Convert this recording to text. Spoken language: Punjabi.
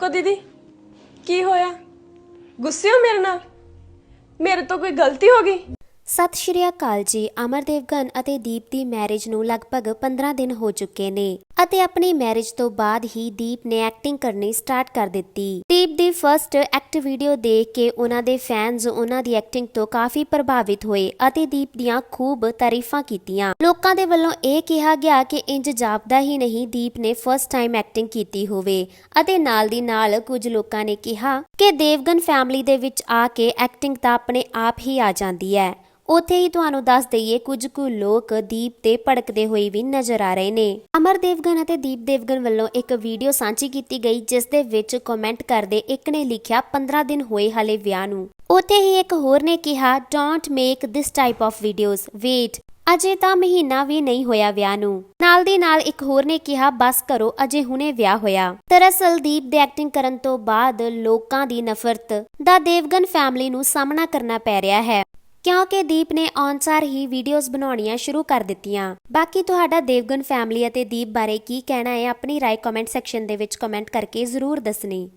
ਕੋ ਦੀਦੀ ਕੀ ਹੋਇਆ? ਗੁੱਸੇ ਹੋ ਮੇਰੇ ਨਾਲ? ਮੇਰੇ ਤੋਂ ਕੋਈ ਗਲਤੀ ਹੋ ਗਈ? ਸਤਿ ਸ਼੍ਰੀ ਅਕਾਲ ਜੀ। ਅਮਰ ਦੇਵਗਨ ਅਤੇ ਦੀਪ ਦੀ ਮੈਰਿਜ ਨੂੰ ਲਗਭਗ 15 ਦਿਨ ਹੋ ਚੁੱਕੇ ਨੇ ਅਤੇ ਆਪਣੀ ਮੈਰਿਜ ਤੋਂ ਬਾਅਦ ਹੀ ਦੀਪ ਨੇ ਐਕਟਿੰਗ ਕਰਨੀ ਸਟਾਰਟ ਕਰ ਦਿੱਤੀ। ਦੀਪ ਦੀ ਫਰਸਟ ਐਕਟ ਵੀਡੀਓ ਦੇਖ ਕੇ ਉਹਨਾਂ ਦੇ ਫੈਨਸ ਉਹਨਾਂ ਦੀ ਐਕਟਿੰਗ ਤੋਂ ਕਾਫੀ ਪ੍ਰਭਾਵਿਤ ਹੋਏ ਅਤੇ ਦੀਪ ਦੀਆਂ ਖੂਬ ਤਾਰੀਫਾਂ ਕੀਤੀਆਂ। ਲੋਕਾਂ ਦੇ ਵੱਲੋਂ ਇਹ ਕਿਹਾ ਗਿਆ ਕਿ ਇੰਜ ਜਾਪਦਾ ਹੀ ਨਹੀਂ ਦੀਪ ਨੇ ਫਰਸਟ ਟਾਈਮ ਐਕਟਿੰਗ ਕੀਤੀ ਹੋਵੇ ਅਤੇ ਨਾਲ ਦੀ ਨਾਲ ਕੁਝ ਲੋਕਾਂ ਨੇ ਕਿਹਾ ਕਿ ਦੇਵਗਨ ਫੈਮਿਲੀ ਦੇ ਵਿੱਚ ਆ ਕੇ ਐਕਟਿੰਗ ਤਾਂ ਆਪਣੇ ਆਪ ਹੀ ਆ ਜਾਂਦੀ ਹੈ। ਉੱਥੇ ਹੀ ਤੁਹਾਨੂੰ ਦੱਸ ਦਈਏ, ਕੁਝ ਕੁ ਲੋਕ ਦੀਪ ਤੇ ਭੜਕਦੇ ਹੋਏ ਵੀ ਨਜ਼ਰ ਆ ਰਹੇ ਨੇ। ਅਮਰ ਦੇਵਗਨ ਅਤੇ ਦੀਪ ਦੇਵਗਨ ਵੱਲੋਂ ਇੱਕ ਵੀਡੀਓ ਸਾਂਝੀ ਕੀਤੀ ਗਈ, ਜਿਸ ਦੇ ਵਿੱਚ ਕਮੈਂਟ ਕਰਦੇ ਇੱਕ ਨੇ ਲਿਖਿਆ 15 ਦਿਨ ਹੋਏ ਹਲੇ ਵਿਆਹ ਨੂੰ। ਉੱਥੇ ਹੀ ਇੱਕ ਹੋਰ ਨੇ ਕਿਹਾ don't make this type of videos wait ਅਜੇ ਤਾਂ ਮਹੀਨਾ ਵੀ ਨਹੀਂ ਹੋਇਆ ਵਿਆਹ ਨੂੰ। ਨਾਲ ਦੀ ਨਾਲ ਇੱਕ ਹੋਰ ਨੇ ਕਿਹਾ, ਬਸ ਕਰੋ, ਅਜੇ ਹੁਣੇ ਵਿਆਹ ਹੋਇਆ। ਦਰਅਸਲ ਦੀਪ ਦੇ ਐਕਟਿੰਗ ਕਰਨ ਤੋਂ ਬਾਅਦ ਲੋਕਾਂ ਦੀ ਨਫ਼ਰਤ ਦਾ ਦੇਵਗਨ ਫੈਮਿਲੀ ਨੂੰ ਸਾਹਮਣਾ ਕਰਨਾ ਪੈ ਰਿਹਾ ਹੈ। ਕਿਉਂਕਿ ਦੀਪ ਨੇ ਆਨਸਾਰ ਹੀ ਵੀਡੀਓਜ਼ ਬਣਾਉਣੀਆਂ ਸ਼ੁਰੂ ਕਰ ਦਿੱਤੀਆਂ। ਬਾਕੀ ਤੁਹਾਡਾ ਦੇਵਗਨ ਫੈਮਿਲੀ ਅਤੇ ਦੀਪ ਬਾਰੇ ਕੀ ਕਹਿਣਾ ਹੈ, ਆਪਣੀ ਰਾਏ ਕਮੈਂਟ ਸੈਕਸ਼ਨ ਦੇ ਵਿੱਚ ਕਮੈਂਟ ਕਰਕੇ ਜ਼ਰੂਰ ਦੱਸਣੀ।